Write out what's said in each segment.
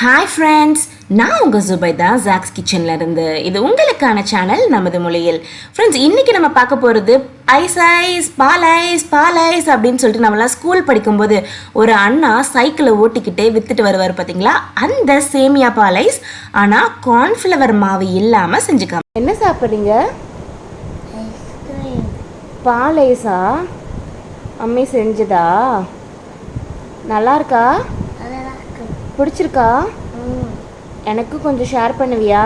Hi friends நான் உங்கள் Zubaida Jacks கிச்சன்ல இருந்து. இது உங்களுக்கான சேனல் நமது மொழியில். ஃப்ரெண்ட்ஸ் இன்னைக்கு நம்ம பார்க்க போகிறது ஐஸ் ஐஸ் பால் ஐஸ் பால் ஐஸ் அப்படின்னு சொல்லிட்டு நம்மளாம் ஸ்கூல் படிக்கும்போது ஒரு அண்ணா சைக்கிளை ஓட்டிக்கிட்டே வித்துட்டு வருவார் பார்த்தீங்களா அந்த சேமியா பால் ஐஸ் ஆனால் கார்ன்ஃப்ளவர் மாவு இல்லாமல் செஞ்சுக்காம. என்ன சாப்பிட்றீங்க? ஐஸ்கிரீம் பால் ஐஸா அம்மி செஞ்சதா? நல்லா இருக்கு? பிடிச்சிருக்கா? எனக்கு கொஞ்சம் ஷேர் பண்ணுவியா?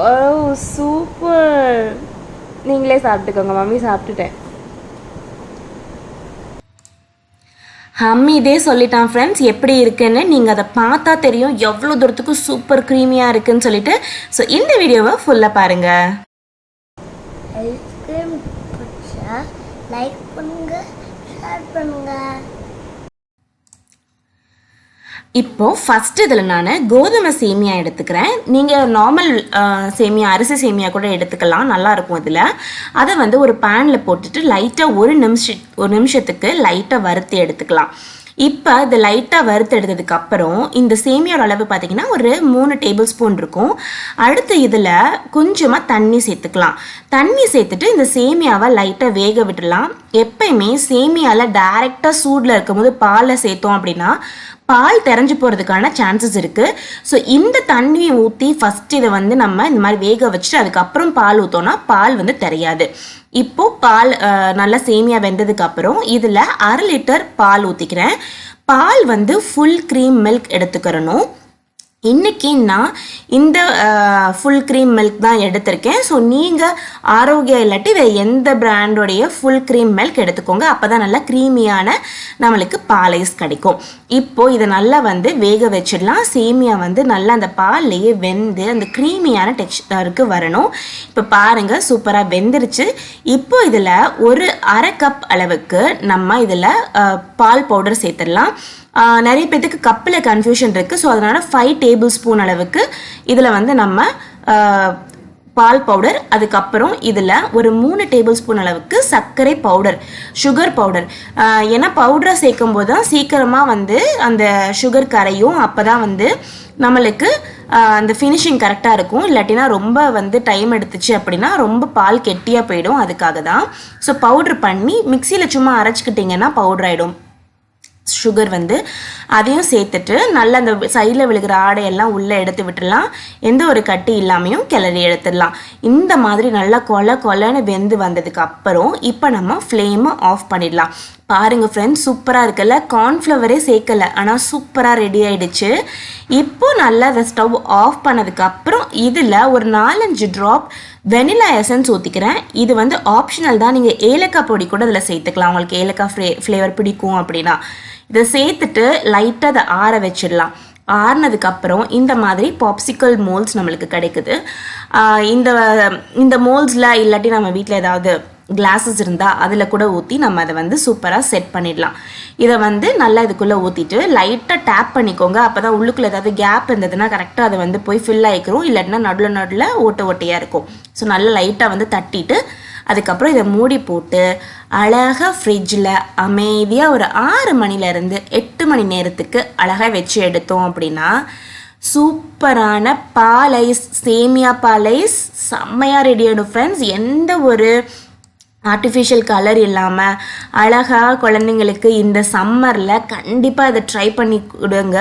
Oh, ஓ சூப்பர் நீங்களே சாப்பிட்டுக்கோங்க மம்மி சாப்பிட்டுட்டேன். ஹம்மி இதே சொல்லிட்டான் ஃப்ரெண்ட்ஸ் எப்படி இருக்குன்னு நீங்கள் அதை பார்த்தா தெரியும். எவ்வளோ தூரத்துக்கு சூப்பர் க்ரீமியாக இருக்குன்னு சொல்லிட்டு. ஸோ இந்த வீடியோவை ஃபுல்லாக பாருங்கள் ஐஸ்கிரீம் பிடிச்சா லைக் பண்ணுங்கள் ஷேர் பண்ணுங்கள் இப்போ ஃபஸ்ட்டு இதில் நான் கோதுமை சேமியா எடுத்துக்கிறேன். நீங்கள் நார்மல் சேமியா அரிசி சேமியா கூட எடுத்துக்கலாம். நல்லாயிருக்கும் இதில் அதை வந்து ஒரு பேனில் போட்டுட்டு லைட்டாக ஒரு நிமிஷ ஒரு நிமிஷத்துக்கு லைட்டாக வறுத்து எடுத்துக்கலாம். இப்போ இது லைட்டாக வறுத்து எடுத்ததுக்கப்புறம் இந்த சேமியாவோட அளவு பார்த்தீங்கன்னா ஒரு மூணு டேபிள் ஸ்பூன் இருக்கும். அடுத்து இதில் கொஞ்சமாக தண்ணி சேர்த்துக்கலாம். தண்ணி சேர்த்துட்டு இந்த சேமியாவை லைட்டாக வேக விட்டுடலாம் எப்பயுமே சேமியாவில் டைரெக்டாக சூடில் இருக்கும்போது பாலை சேர்த்தோம் அப்படின்னா பால் தெரிஞ்சு போகிறதுக்கான சான்சஸ் இருக்குது ஸோ இந்த தண்ணியை ஊற்றி ஃபஸ்ட் இதை வந்து நம்ம இந்த மாதிரி வேக வச்சுட்டு அதுக்கப்புறம் பால் ஊற்றோன்னா பால் வந்து தெரியாது. இப்போ பால் நல்லா சேமியா வெந்ததுக்கு அப்புறம் இதில் அரை லிட்டர் பால் ஊற்றிக்கிறேன் பால் வந்து ஃபுல் க்ரீம் மில்க் எடுத்துக்கிறணும். இன்னைக்கு நான் இந்த ஃபுல் க்ரீம் மில்க் தான் எடுத்திருக்கேன். ஸோ நீங்கள் ஆரோக்கியா இல்லாட்டி வேறு எந்த பிராண்டோடைய ஃபுல் க்ரீம் மில்க் எடுத்துக்கோங்க. அப்போ தான் நல்லா க்ரீமியான நம்மளுக்கு பாலைஸ் கிடைக்கும். இப்போ இதை நல்லா வந்து வேக வச்சிடலாம். சேமியா வந்து நல்லா அந்த பால்லையே வெந்து அந்த க்ரீமியான டெக்ஸ்டருக்கு வரணும். இப்போ பாருங்கள் சூப்பராக வெந்துருச்சு. இப்போ இதில் ஒரு அரை கப் அளவுக்கு நம்ம இதில் பால் பவுடர் சேர்த்துடலாம். நிறைய பேத்துக்கு கப்பில் கன்ஃபியூஷன் இருக்குது ஸோ அதனால் ஃபைவ் டேபிள் ஸ்பூன் அளவுக்கு இதில் வந்து நம்ம பால் பவுடர் அதுக்கப்புறம் இதில் ஒரு மூணு டேபிள் ஸ்பூன் அளவுக்கு சர்க்கரை பவுடர் சுகர் பவுடர் ஏன்னா பவுடரை சேர்க்கும் போது தான் சீக்கிரமாக வந்து அந்த சுகர் கரையும். அப்போ தான் வந்து நம்மளுக்கு அந்த ஃபினிஷிங் கரெக்டாக இருக்கும். இல்லாட்டினா ரொம்ப வந்து டைம் எடுத்துச்சு அப்படின்னா ரொம்ப பால் கெட்டியாக போயிடும். அதுக்காக தான் ஸோ பவுடர் பண்ணி மிக்சியில் சும்மா அரைச்சிக்கிட்டிங்கன்னா பவுடர் ஆகிடும் சுகர் வந்து அதையும் சேர்த்துட்டு நல்லா அந்த சைடில் விழுகிற ஆடையெல்லாம் உள்ளே எடுத்து விட்டுடலாம். எந்த ஒரு கட்டி இல்லாமையும் கிளறி எடுத்துடலாம். இந்த மாதிரி நல்லா கொல கொலைன்னு வெந்து வந்ததுக்கு அப்புறம் இப்போ நம்ம ஃப்ளேமை ஆஃப் பண்ணிடலாம். பாருங்கள் ஃப்ரெண்ட்ஸ் சூப்பராக இருக்குல்ல? கார்ன்ஃப்ளவரே சேர்க்கல ஆனால் சூப்பராக ரெடி ஆயிடுச்சு. இப்போ நல்லா அதை ஸ்டவ் ஆஃப் பண்ணதுக்கு அப்புறம் இதில் ஒரு நாலஞ்சு ட்ராப் வெனிலா எசன்ஸ் ஊற்றிக்கிறேன் இது வந்து ஆப்ஷனல் தான். நீங்கள் ஏலக்காய் பொடி கூட இதில் சேர்த்துக்கலாம். உங்களுக்கு ஏலக்காய் ஃப்ளே ஃப்ளேவர் பிடிக்கும் அப்படின்னா. இதை சேர்த்துட்டு லைட்டாக அதை ஆற வச்சிடலாம். ஆறினதுக்கப்புறம் இந்த மாதிரி பாப்சிக்கல் மோல்ஸ் நம்மளுக்கு கிடைக்குது. இந்த இந்த மோல்ஸில் இல்லாட்டி நம்ம வீட்டில் ஏதாவது கிளாஸஸ் இருந்தால் அதில் கூட ஊற்றி நம்ம அதை வந்து சூப்பராக செட் பண்ணிடலாம். இதை வந்து நல்லா இதுக்குள்ளே ஊற்றிட்டு லைட்டாக டேப் பண்ணிக்கோங்க. அப்போ தான் உள்ளுக்குள்ளே ஏதாவது கேப் இருந்ததுன்னா கரெக்டாக அதை வந்து போய் ஃபில் ஆகிக்கிறோம். இல்லைன்னா நடுவில் நடுவில் ஓட்ட ஓட்டையாக இருக்கும். ஸோ நல்லா லைட்டாக வந்து தட்டிட்டு அதுக்கப்புறம் இதை மூடி போட்டு அழகாக ஃப்ரிட்ஜில் அமைதியாக ஒரு ஆறு மணிலேருந்து எட்டு மணி நேரத்துக்கு அழகாக வச்சு எடுத்தோம் அப்படின்னா சூப்பரான பால் ஐஸ் சேமியா பால் ஐஸ் செம்மையாக ரெடி ஆகிடும் ஃப்ரெண்ட்ஸ் எந்த ஒரு ஆர்டிஃபிஷியல் கலர் இல்லாமல் அழகாக குழந்தைங்களுக்கு இந்த சம்மரில் கண்டிப்பாக இதை ட்ரை பண்ணி கொடுங்க.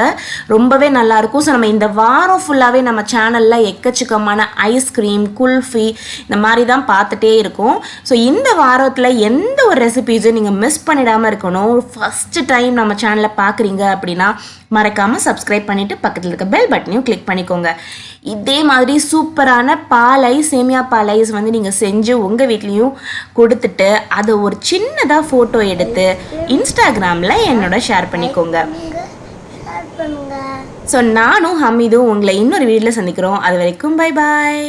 ரொம்பவே நல்லாயிருக்கும் ஸோ நம்ம இந்த வாரம் ஃபுல்லாகவே நம்ம சேனலில் எக்கச்சக்கமான ஐஸ்கிரீம் குல்ஃபி இந்த மாதிரி தான் பார்த்துட்டே இருக்கோம். ஸோ இந்த வாரத்தில் எந்த ஒரு ரெசிபீஸும் நீங்கள் மிஸ் பண்ணிடாமல் இருக்கணும். ஃபஸ்ட்டு டைம் நம்ம சேனலை பார்க்குறீங்க அப்படின்னா மறக்காமல் சப்ஸ்கிரைப் பண்ணிவிட்டு பக்கத்தில் இருக்க பெல் பட்டனையும் கிளிக் பண்ணிக்கோங்க. இதே மாதிரி சூப்பரான பாலை சேமியா பாலைஸ் வந்து நீங்கள் செஞ்சு உங்கள் வீட்லேயும் கொடுத்துட்டு அதை ஒரு சின்னதாக ஃபோட்டோ எடுத்து இன்ஸ்டாகிராமில் என்னோட ஷேர் பண்ணிக்கோங்க. ஸோ நானும் ஹமீதும் உங்களை இன்னொரு வீடியோவில் சந்திக்கிறோம். அது வரைக்கும் பை பாய்